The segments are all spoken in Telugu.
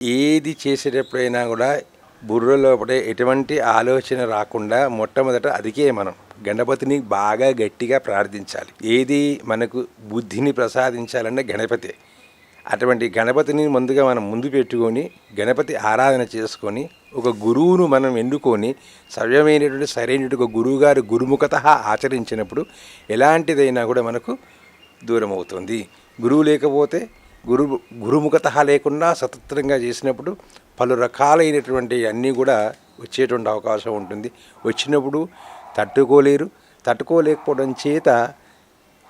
ఏది చేసేటప్పుడైనా కూడా బుర్ర లోపల ఎటువంటి ఆలోచన రాకుండా మొట్టమొదట అదికే మనం గణపతిని బాగా గట్టిగా ప్రార్థించాలి. ఏది మనకు బుద్ధిని ప్రసాదించాలంటే గణపతి. అటువంటి గణపతిని ముందుగా మనం ముందు పెట్టుకొని గణపతి ఆరాధన చేసుకొని ఒక గురువును మనం ఎన్నుకొని సవ్యమైనటువంటి సరైనటువంటి ఒక గురువుగారు గురుముఖత ఆచరించినప్పుడు ఎలాంటిదైనా కూడా మనకు దూరం అవుతుంది గురువు లేకపోతే గురు గురుముఖత లేకుండా స్వతంత్రంగా చేసినప్పుడు పలు రకాలైనటువంటి అన్నీ కూడా వచ్చేటువంటి అవకాశం ఉంటుంది. వచ్చినప్పుడు తట్టుకోలేరు. తట్టుకోలేకపోవడం చేత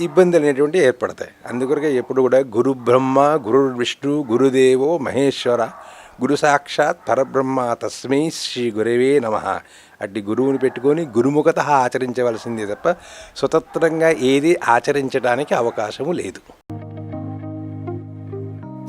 ఇబ్బందులు అనేటువంటివి ఏర్పడతాయి. అందుకొరకే ఎప్పుడు కూడా గురు బ్రహ్మ గురు విష్ణు గురుదేవో మహేశ్వర గురు సాక్షాత్ పరబ్రహ్మ తస్మై శ్రీ గురవే నమ. అట్టి గురువుని పెట్టుకొని గురుముఖత ఆచరించవలసిందే తప్ప స్వతంత్రంగా ఏది ఆచరించడానికి అవకాశము లేదు.